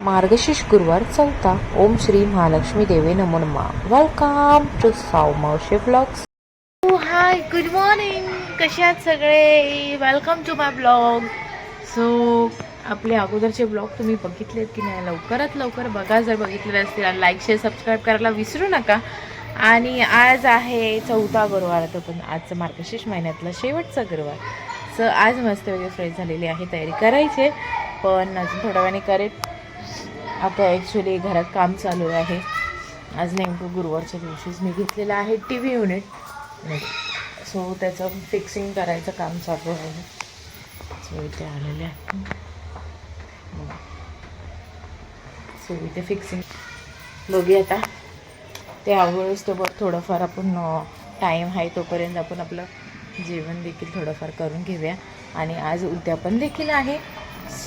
मार्गशीर्ष गुरुवार चौथा ओम श्री महालक्ष्मी देवी नमो मा वेलकम टू साऊ मावशे ब्लॉग्स हाय गुड मॉर्निंग कसे आहात सगळे? Welcome to my blog so आपले अगोदरचे ब्लॉग तुम्ही बघितलेत की नाही? लवकरात लवकर बघा. जर बघितले असतील लाईक शेअर सबस्क्राईब करायला विसरू नका. आणि आज आहे चौथा गुरुवार. तो पण आजचं मार्गशीर्ष महिन्यातला शेवटचा गुरुवार. सो आज मस्त वगैरे फ्रेश झालेली आहे. तयारी करायची पण अजून थोड्या वेळाने करेल आता ॲक्च्युली घरात काम चालू आहे. आज नेमकं गुरुवारच्या दिवशीच मी घेतलेलं आहे टी व्ही युनिट सो त्याचं फिक्सिंग करायचं काम चालू आहे. सो इथे आलेले आहे. सो इथे फिक्सिंग बघूया आता. ते आवडच तो बघ थोडंफार आपण टाईम आहे तोपर्यंत आपण आपलं जेवण देखील थोडंफार करून घेऊया. आणि आज उद्यापन देखील आहे.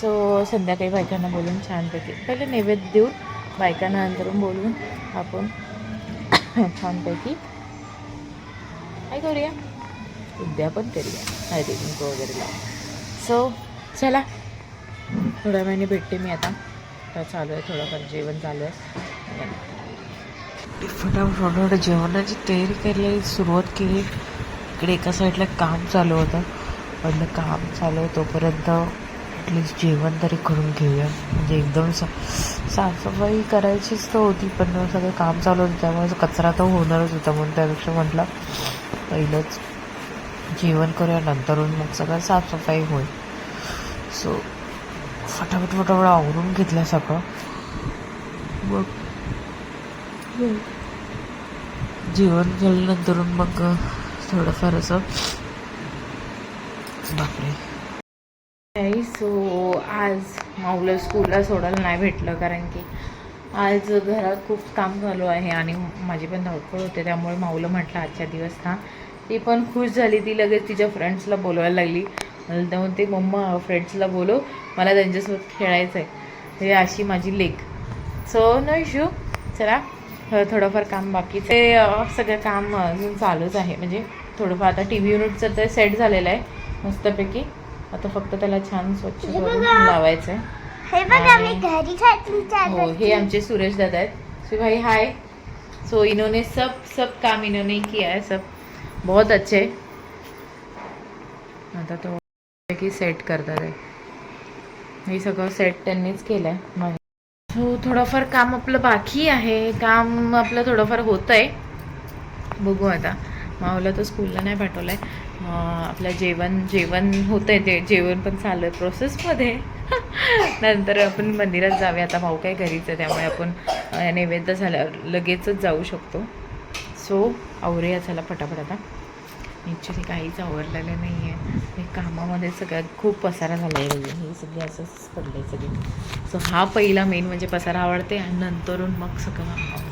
सो संध्याकाळी बायकांना बोलून छानपैकी पहिले नैवेद्य देऊन बायकांना अंतरून बोलून आपण छानपैकी काय करूया? उद्यापन करूया. हळदी कुंकू वगैरे लावून. सो चला. थोड्या वेळाने भेटते मी आता. आता चालू आहे थोडंफार जेवण चालू आहे. फटाफट जेवणाची तयारी करायला सुरुवात केली. इकडे एका साईडला काम चालू होतं. पण काम चालू आहे तोपर्यंत ॲटलिस्ट जेवण तरी करून घेऊया. म्हणजे एकदम सा साफसफाई करायचीच तर होती पण सगळं काम चालू होतं त्यामुळे कचरा तर होणारच होता म्हणून त्यापेक्षा म्हटलं पहिलंच जेवण करूया नंतरून मग सगळं साफसफाई होईल. सो फटाफट फटाफट आवरून घेतलं सगळं. मग जेवण झाल्यानंतर मग थोडंफार असं बापरे. आज माऊला स्कूलला सोडायला नाही भेटलं कारण की आज घरात खूप काम चालू आहे आणि माझी पण धावपळ होते त्यामुळे माऊला म्हटलं आजच्या दिवस था ती पण खुश झाली ती लगेच तिच्या फ्रेंड्सला बोलवायला लागली. मला ते मम्मा फ्रेंड्सला बोलव मला त्यांच्यासोबत खेळायचं आहे हे अशी माझी लेक सो नो इशू चला थोडंफार काम बाकी. ते सगळं काम अजून चालूच आहे. म्हणजे थोडंफार आता टी व्ही युनिटचं तर सेट झालेलं आहे मस्तपैकी. आता फक्त त्याला छान स्वच्छ करून लावायचं आहे हे हो आमचे सुरेश दादा आहेत. सो भाई हाय. सो इन्होंने सब सब काम इन्होंने किया है सब. बहुत अच्छे. आता तो की सेट करतात आहे हे सगळं सेट त्यांनीच केलं आहे हो थोडंफार काम आपलं बाकी आहे. काम आपलं थोडंफार होतं आहे बघू आता. माऊला तर स्कूलला नाही पाठवलं आहे आपलं जेवण जेवण होतं आहे ते जेवण पण चालू आहे प्रोसेसमध्ये नंतर आपण मंदिरात जाऊया. आता भाऊ काय घरीच आहे त्यामुळे आपण नैवेद्य झाल्यावर लगेचच जाऊ शकतो. सो आवरूया चला फटाफट आता. ॲक्च्युली काहीच आवरलेलं नाही आहे हे कामामध्ये सगळ्यात खूप पसारा झाला आहे हे सगळे असंच पडलं आहे सगळे. सो हा पहिला मेन म्हणजे पसारा आवडते आणि नंतरून मग सगळं आवडतं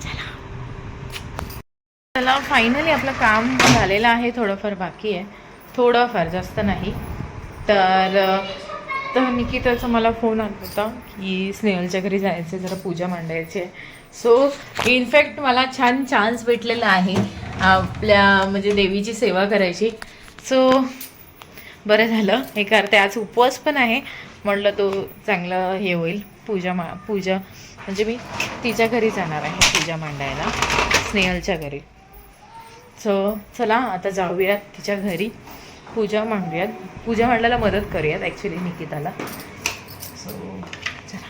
चला चला फायनली आपलं काम झालेलं आहे थोडंफार बाकी आहे. थोडंफार जास्त नाही. तर तर निकिताचा मला फोन आला होता की स्नेहलच्या घरी जायचं जरा पूजा मांडायची आहे. सो इनफॅक्ट मला छान चान्स भेटलेला आहे. आपल्या म्हणजे देवीची सेवा करायची. सो बरं झालं. हे करते आज उपवास पण आहे. म्हटलं तो चांगलं हे होईल पूजा मा पूजा म्हणजे मी तिच्या घरी जाणार आहे पूजा मांडायला स्नेहलच्या घरी. सो चला आता जाऊयात तिच्या घरी. पूजा मांडूयात पूजा मांडायला मदत करूयात ॲक्च्युली निकिताला. सो चला.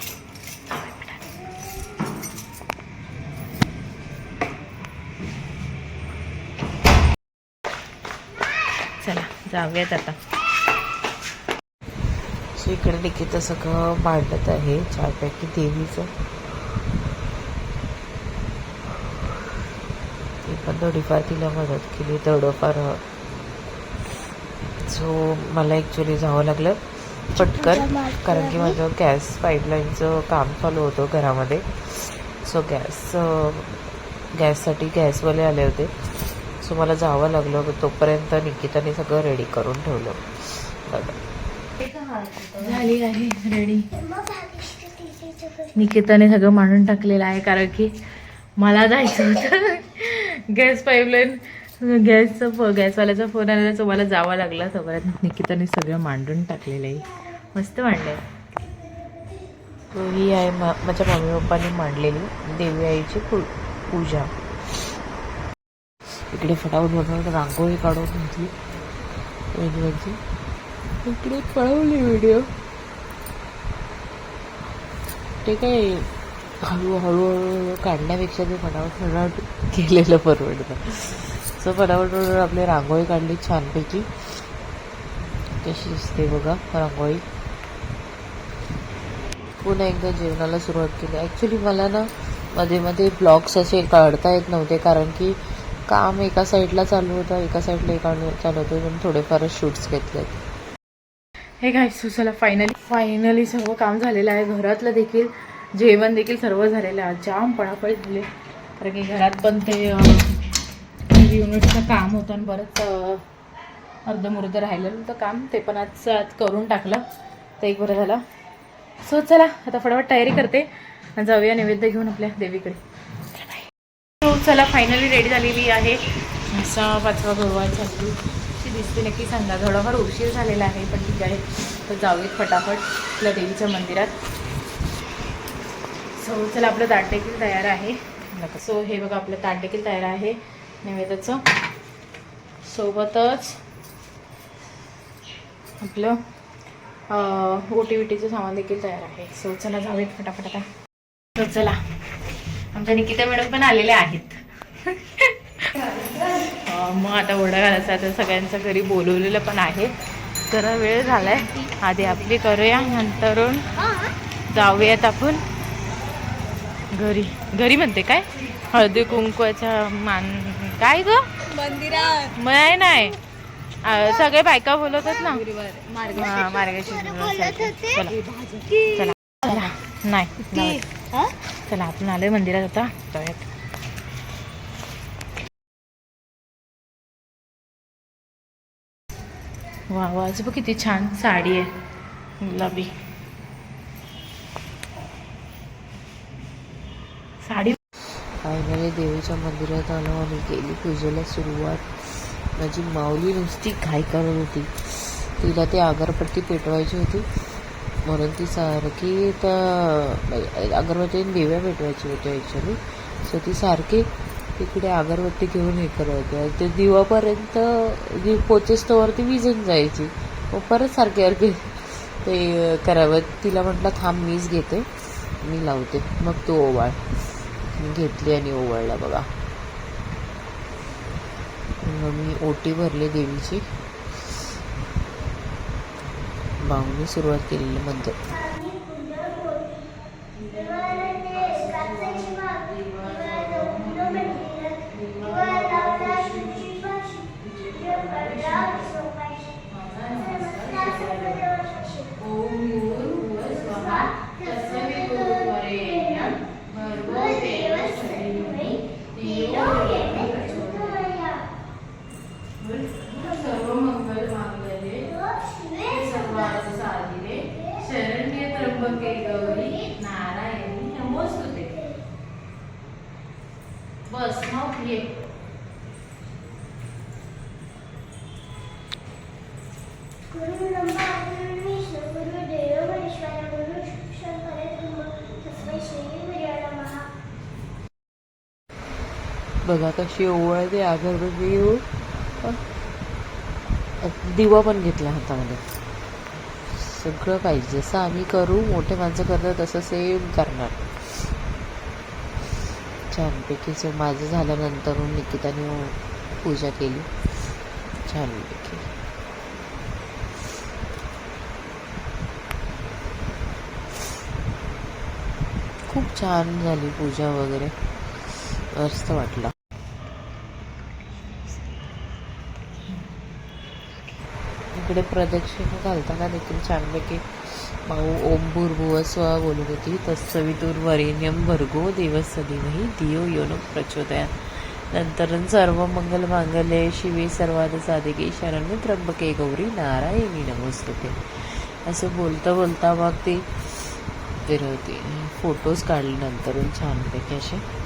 चला जाऊयात आता. सो इकडे निकिता सगळं मांडत आहे. चारपैकी देवीचं. पण थोडीफार तिला मदत केली थोडंफार सो मला ॲक्च्युली जावं लागलं पटकन कारण की माझं गॅस पाईपलाईनचं काम चालू होतं घरामध्ये. सो गॅस गॅससाठी गॅसवाले आले होते. सो मला जावं लागलं तोपर्यंत निकिताने सगळं रेडी करून ठेवलं. बघा. झाली आहे रेडी निकिताने सगळं मांडून टाकलेलं आहे कारण की मला जायचं होतं. Gas pipeline. गॅसचा फो गॅसवाल्याचा फोन आला तर जावा लागला सगळ्यात. निकिताने सगळं मांडून टाकलेलं आहे. मस्त मांडलं आहे तो ही आहे मा माझ्या मम्मी पप्पांनी मांडलेली. देवी आईची पू पूजा. इकडे फटाफट फटाफट रांगोळी काढून घेतली वेगवेगळी. इकडे पळवली व्हिडिओ ते काय हळू हळूहळू काढण्यापेक्षा ते फटाफट फटाफट केलेलं परवडतं. सो फटाफट फटाफट आपली रांगोळी काढली छानपैकी. कशी दिसते बघा रांगोळी. पुन्हा एकदा जेवणाला सुरुवात केली. ॲक्च्युली मला ना मध्ये मध्ये ब्लॉग्स असे काढता येत नव्हते कारण की काम एका साईडला चालू होतं एका साईडला एका चालू होतं म्हणून थोडेफारच शूट्स घेतलेत. हे काय सुसाला फायनली फायनली सर्व काम झालेलं आहे. घरातलं देखील जेवण देखील सर्व झालेलं आहे. जाम पळापळी झाले. कारण की घरात पण ते युनिटचं काम होतं आणि बरंच अर्धमुर्ध राहिलेलं होतं काम. ते पण आज आज करून टाकलं. ते एक बरं झालं. सो चला आता फटाफट तयारी करते. आणि जाऊया नैवेद्य घेऊन आपल्या देवीकडे. हो चला फायनली रेडी झालेली आहे. असा पाचवा गुरुवार चालली अशी दिसते नक्की सांगा. थोडाफार उशीर झालेला आहे पण ठीक आहे. तर जाऊयात फटाफट आपल्या देवीच्या मंदिरात. सो चला आपलं ताट देखील तयार आहे. सो हे बघा आपलं ताट देखील तयार आहे नैवेद्याचं सोबतच आपलं ओटी विटीचं सामान देखील तयार आहे. सो चला जाऊयात फटाफट आता. तर चला. आमच्या निकिता मॅडम पण आलेल्या आहेत. मग आता ओढा घालायचा आता सगळ्यांच्या घरी बोलवलेलं पण आहे. जरा वेळ झालाय. आधी आपली करूया नंतरून जाऊयात आपण. घरी. घरी म्हणते काय? हळदी कुंकवाच्या मान काय ग? मंदिरात. नाही नाही. सगळे बायका बोलवतात ना. हा गुरुवारसाठी. चला. चला नाही. चला आपण आलोय मंदिरात आता. जाऊयात. वा वा. आज बघ किती छान साडी आहे. गुलाबी. साडी फायनली देवीच्या मंदिरात आलो आणि केली पूजेला सुरुवात. माझी माऊली नुसती घाई करत होती. तिला ती अगरबत्ती पेटवायची होती. म्हणून ती सारखी तर म्हणजे अगरबत्ती दिव्या पेटवायची होती ॲक्च्युली सो ती सारखी तिकडे अगरबत्ती घेऊन हे करत होती. आणि ते दिवापर्यंत जी पोचेस तोवरती विजून जायची. मग परत सारखे सारखे ते करावं. तिला म्हटलं थांब मीच घेते. मी लावते. मग तो ओवाळ. मी घेतली आणि ओवाळला बघा. मग मी ओटी भरली देवीची. बावनी सुरुवात केलेली म्हणतो सर्व मंगल मांगल्ये सर्वार्थ साधिके शरण्य त्र्यंबके गौरी नारायणी नमोस्तुते बस मग ये गुरु ब्रह्मा गुरु विष्णू गुरु देव महेश्वर गुरु शिक्षण परब्रह्म तस्मै श्री गुरुवे नमः बघा कशी ओवळते अगरबत्ती घेऊन दिवा पण घेतला हातामध्ये. सगळं पाहिजे. जसं आम्ही करू मोठे माणसं करतात तसं सेम करणार. छानपैकी सो माझं झाल्यानंतर निकिताने पूजा केली. छानपैकी. खूप छान झाली पूजा वगैरे. मस्त वाटलं. इकडे प्रदक्षिणा घालताना देखील छानपैकी माऊ ओम भूर्भुव स्व बोलत होती. तत्सवितुर वरेण्यम भर्गो देवस्य सदिवही धियो योन प्रचोदया प्रचोदयात. नंतर सर्व मंगल मांगल्य शिवे सर्वाद साधिके शरण्य त्र्यंबके गौरी नारायणी नमोस्तुते. असं बोलता बोलता मग ती फिरवते. फोटोज काढले नंतरून छानपैकी असे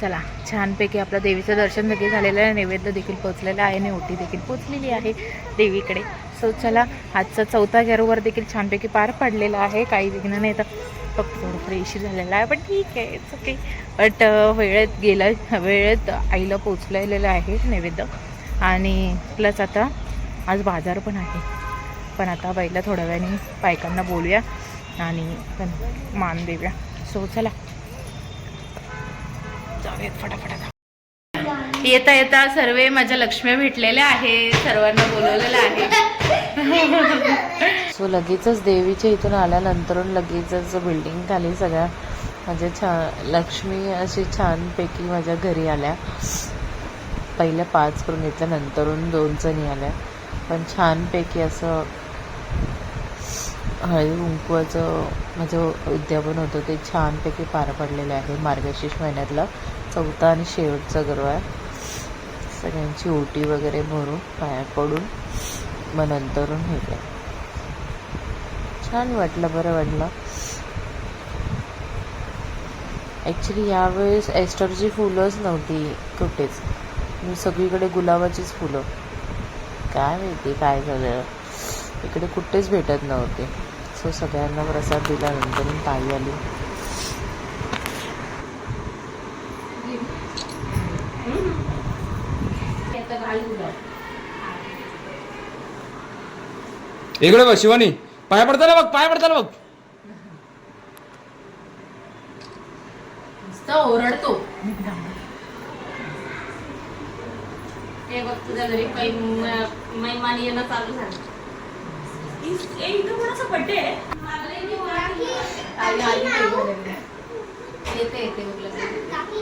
चला छानपैकी आपलं देवीचं दर्शन देखील झालेलं आहे. नैवेद्य देखील पोचलेलं आहे आणि देखील पोचलेली आहे देवीकडे. सो चला आजचा चौथा गॅरोवर देखील छानपैकी पार पडलेला आहे. काही विघ्न नाही तर फक्त थोडं फ्रेश झालेलं आहे पण ठीक आहे इट्स ओके बट वेळेत गेलं वेळेत आईला पोचलेलं आहे नैवेद्य. आणि प्लस आता आज बाजार पण आहे. पण आता बाईला थोड्या वेळाने बायकांना बोलूया आणि पण मान देऊया. सो चला. जाऊयात फटाफट येता येता सर्व माझ्या लक्ष्मी भेटलेल्या आहे सर्वांना बोलवलेलं आहे. सो लगेचच देवीच्या इथून आल्यानंतर लगेचच बिल्डिंग खाली सगळ्या माझ्या छान लक्ष्मी अशी छानपैकी माझ्या घरी आल्या. पहिल्या पाच करून घेतल्या नंतरून दोन जणी आल्या. पण छानपैकी असं हळदी कुंकवाचं माझं उद्यापन होतं ते छानपैकी पार पडलेलं आहे मार्गशीर्ष महिन्यातलं. चौथा आणि शेवटचा गर्व आहे सगळ्यांची ओटी वगैरे भरून पाया पडून मग नंतरून हे काय छान वाटलं बरं वाटलं. ॲक्च्युली यावेळेस एस्टरची फुलंच नव्हती कुठेच. मी सगळीकडे गुलाबाचीच फुलं. काय माहिती काय झालं? इकडे कुठेच भेटत नव्हते. सो सगळ्यांना प्रसाद दिल्यानंतर ताई आली. इकडे बघ शिवानी. पाया पडताना बघ पाया पडताना बघ. ओरडतो. हे बघ तुझ्या घरी काही महिमानी येणं चालू झालं येते येते बघ लगेच.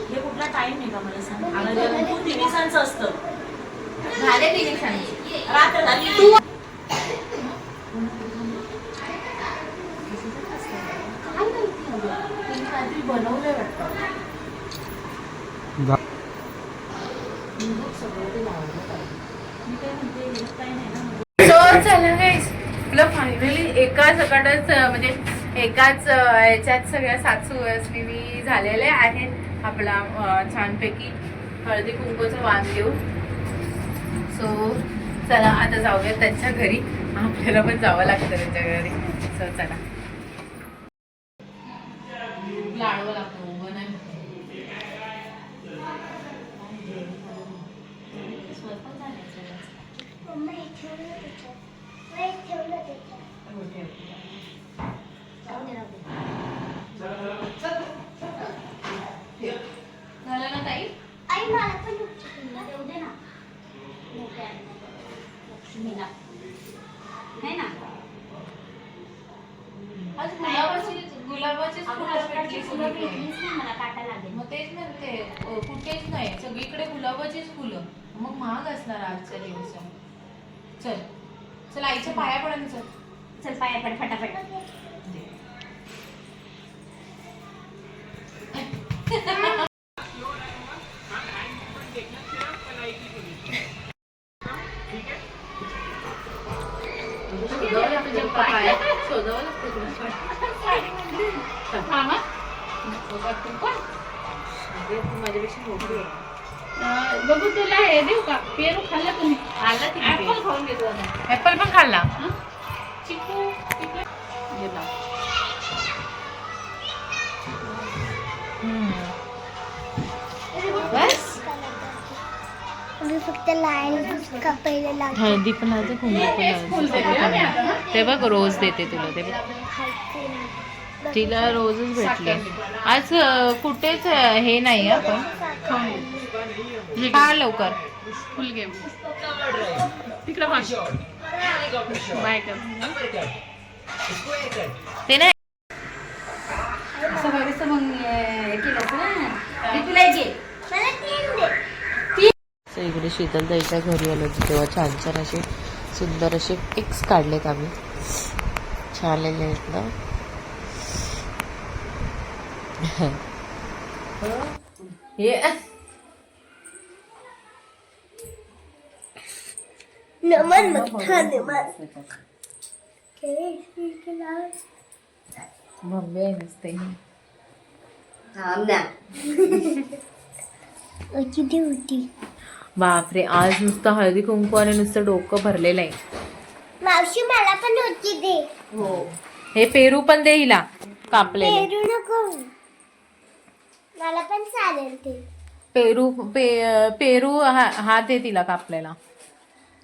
हे कुठला टाइम आहे का मला सांग? तू असतं. झाले रात्र तू बनवलंय वाटतं सो चला गाईस आपलं फायनली एका सकाळच म्हणजे एकाच याच्यात सगळ्या सासू मी झालेले आहेत आपला छानपैकी. हळदी कुंकूचं वाण देऊ सो चला आता जाऊया त्यांच्या घरी. आपल्याला पण जावं लागतं त्यांच्या घरी. सो चला लाडवं लागतं उभं नाही मम्मा हे ठेवलं त्याच्यात हे ठेवलं त्याच्यात झालं ना ताई आई मला पण चिकनला देऊ दे ना मोठ्या लक्ष्मीला है ना? आज गुलाबाची गुलाबाचीच फुलं भेटली फुलं सगळीकडे. भेटलीच नाही मला काटा लागेल. मग तेच म्हणते अ, कुठेच नाही. सगळीकडे गुलाबाचीच फुलं. मग महाग असणार आजच्या दिवसात. चल. चल आईच्या पाया पडा चल. चल पाया पड फटाफट. मोठी आहे. बघू तुला हे देऊ का? पेरू खाल्ला तुम्ही. ऍपल खाऊन घेतो आता. ऍपल पण खाल्ला? चिकू हम्म. बस. मी फक्त लाईन का पहिले लागते हळदी पण लावते कुंकू पण लावते. ते बघ रोज देते तुला ते बघ तिला रोजच भेटले. आज कुठेच हे नाही आपण. खा लवकर. फुल गेम तिकडे पाच बाय कर. ते नाही. असं बघायचं मग हे केलं इकडे शीतलताईच्या घरी आलो होतो तेव्हा छान छान असे सुंदर असे पिक्स काढलेत आम्ही. छान आलेले आहेत ना. नमन बॉम्बे नसते किती होती बापरे आज नुसतं हळदी कुंकू आणि नुसतं डोकं भरलेलं आहे. मावशी मला पण होती दे. हो. हे पेरू पण दे हिला कापलेले. पेरू नको. मला पण चालेल ते. पेरू पे पेरू हा हा दे तिला कापलेला.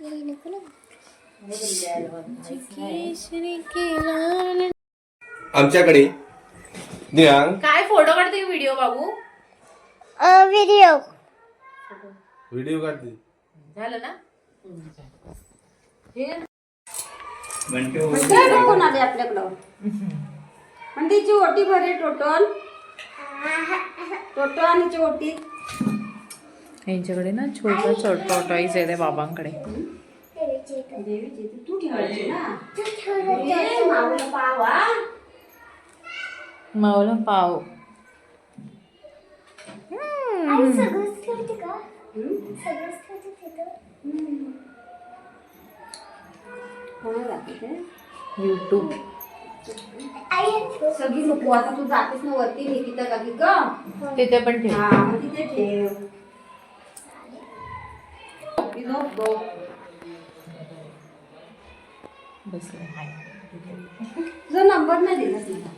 हे नको ना. आमच्याकडे दिनांक काय फोटो काढते व्हिडिओ बाबू व्हिडिओ व्हिडिओ काढते. झालं ना? म्हणते कोण आले आपल्याकडं. म्हणते ओटी भरे टोटल. टोटो आणि ओटी यांच्याकडे ना छोटा छोटा टॉईज आहे त्या बाबांकडे. माऊला पावा मावला युट्यूब सगळी लोक आता तू जातेस ना वरती निकिता का की ग तिथे पण ठेव. हा मग तिथे ठेव. ती झोप गो. बसले हाय. तुझा नंबर नाही दिला तिला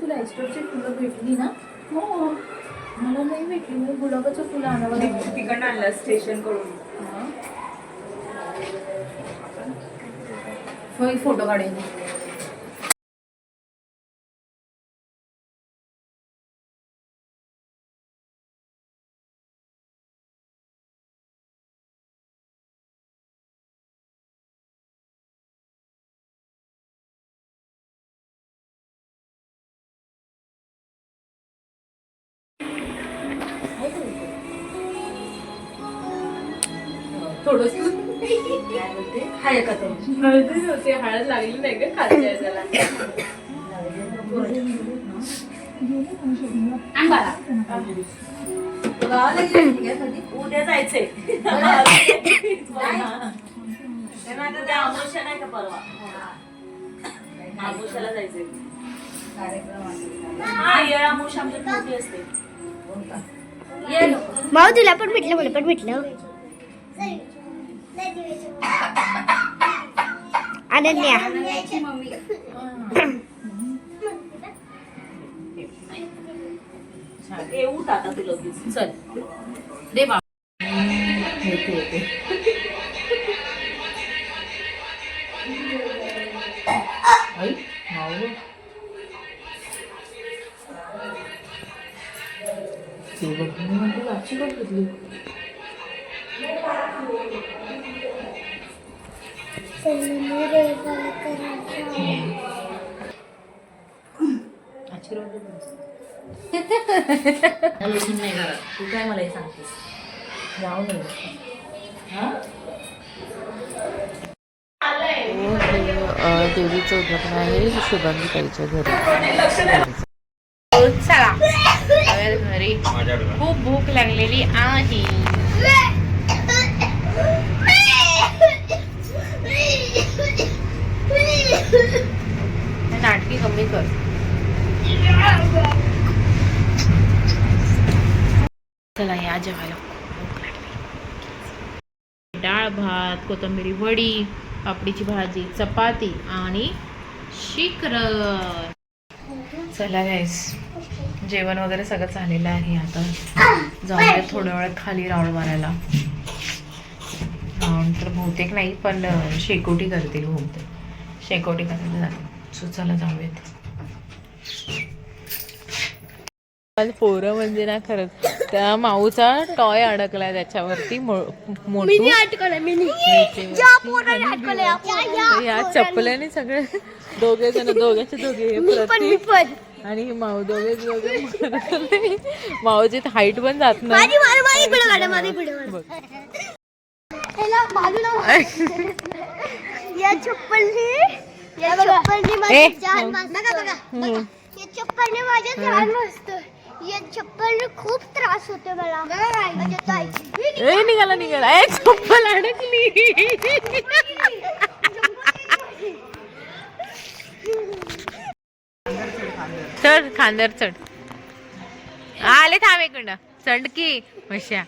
तुला एस्टोरची फुलं भेटली ना? हो. मला नाही भेटली मी गुलाबाचं फुलं आणावं तिकडनं आणलं स्टेशनकडून. फोटो काढेन. थोडस. हाय का तो? हळदी होते हळद लागली नाही का खालच्या त्याला? उद्या जायचंय. नाही. का परवा? जायचंय. हा येळ मोठी असते. माऊ तुला पण भेटलं मला पण भेटलं. अनन्या याची मम्मी ये उठ आता तू लगेच चल दे बा लसूण नाही घरात तू काय मला हे सांगतेस जाऊ नये देवीचं उद्घाटन आहे शुभांगी ताईच्या घरी चला घरी खूप भूक लागलेली आहे. नाटकी कमी कर. चला या जेवायला. डाळ भात कोथंबिरी वडी पापडीची भाजी चपाती आणि शिखर चला गाईस जेवण वगैरे सगळं झालेलं आहे आता. जाऊन थोड्या वेळात खाली राऊंड मारायला. राऊंड तर बहुतेक नाही पण शेकोटी करतील बहुतेक. शेकोटी करायला जाते. सो चला जाऊयात. पोरं म्हणजे ना खरंच त्या माऊचा टॉय अडकलाय त्याच्यावरती मोठू. या चपल्याने सगळे दोघे जण दोघ्याचे दोघे हे आणि हे माऊ दोघे दोघे. माऊची हाईट पण जात नाही. बघ. या चप्पलने या चप्पलने माझी जान हं. बघा बघा. या चप्पलने माझ्या जान वाचतं या चप्पलने खूप त्रास होतो मला. ताईची ए निघाला निघाला. ए चप्पल अडकली. चढ खांद्यावर चढ. आले थांब एक मिनिट. चंडकी मशा.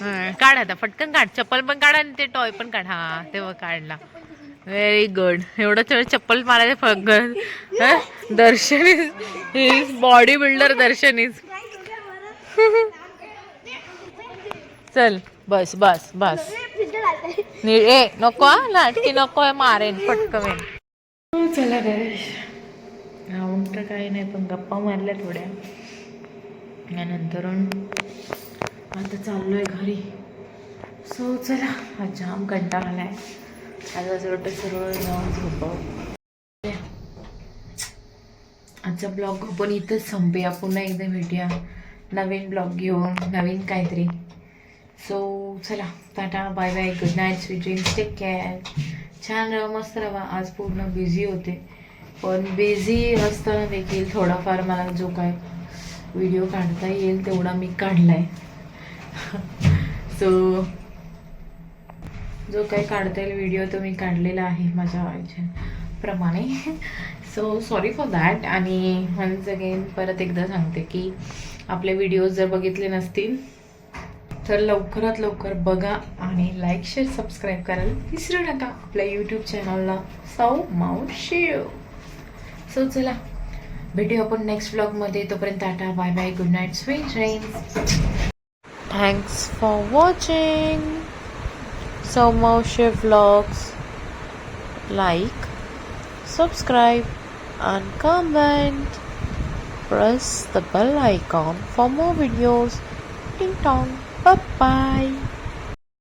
काढ आता पटकन काढ. चप्पल पण काढा आणि ते टॉय पण काढा. हा तेव्हा काढला. व्हेरी गुड एवढं तेवढं चप्पल मारायचं फक्त Darshan is body builder Darshan is चल बस बस बस. ए नको हा, लाटकी नको आहे मारेन पटकवेन. चला गणेश राऊंड तर काही नाही पण गप्पा मारल्या थोड्या. यानंतर आता चाललोय घरी. सो चला हा जाम कंटाळा आलाय. आज असं वाटतं सरळ जाऊन झोपावं. आजचा ब्लॉग आपण इथंच संपूया. पुन्हा एकदा भेटूया. नवीन ब्लॉग घेऊन नवीन काहीतरी. सो चला tata bye bye good night sweet dreams take care छान राहा मस्त राहा. आज पूर्ण बिझी होते. पण बिझी असताना देखील थोडाफार मला जो काय व्हिडिओ काढता येईल तेवढा मी काढलाय. सो जो काही काढता येईल व्हिडिओ तो मी काढलेला आहे माझ्या प्रमाणे सो सॉरी फॉर दॅट आणि वन्स अगेन परत एकदा सांगते की आपले व्हिडिओज जर बघितले नसतील तर लवकरात लवकर बघा आणि लाईक शेअर सबस्क्राईब करायला विसरू नका आपल्या यूट्यूब चॅनलला सौ मावशी. सो चला भेटू आपण नेक्स्ट ब्लॉगमध्ये तोपर्यंत tata bye bye good night sweet dreams Thanks for watching. So Moshe vlogs. Like, subscribe, and comment. Press the bell icon for more videos. Ding dong. Bye bye.